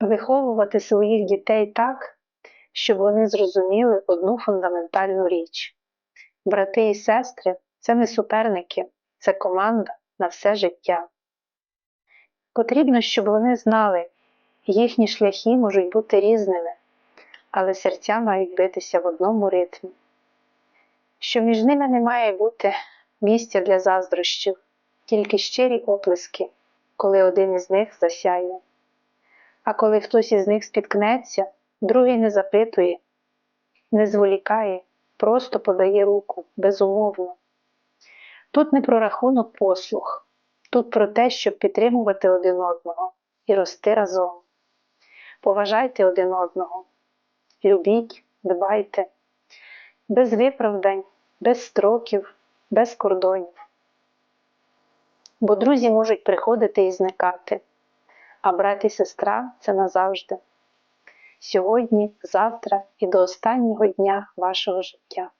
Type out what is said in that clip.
Виховувати своїх дітей так, щоб вони зрозуміли одну фундаментальну річ. Брати і сестри це не суперники, це команда на все життя. Потрібно, щоб вони знали, їхні шляхи можуть бути різними, але серця мають битися в одному ритмі. Що між ними не має бути місця для заздрощів, тільки щирі оплески, коли один із них засяє. А коли хтось із них спіткнеться, другий не запитує, не зволікає, просто подає руку безумовно. Тут не про рахунок послуг, тут про те, щоб підтримувати один одного і рости разом. Поважайте один одного, любіть, дбайте, без виправдань, без строків, без кордонів. Бо друзі можуть приходити і зникати, а брат і сестра це назавжди. Сьогодні, завтра і до останнього дня вашого життя.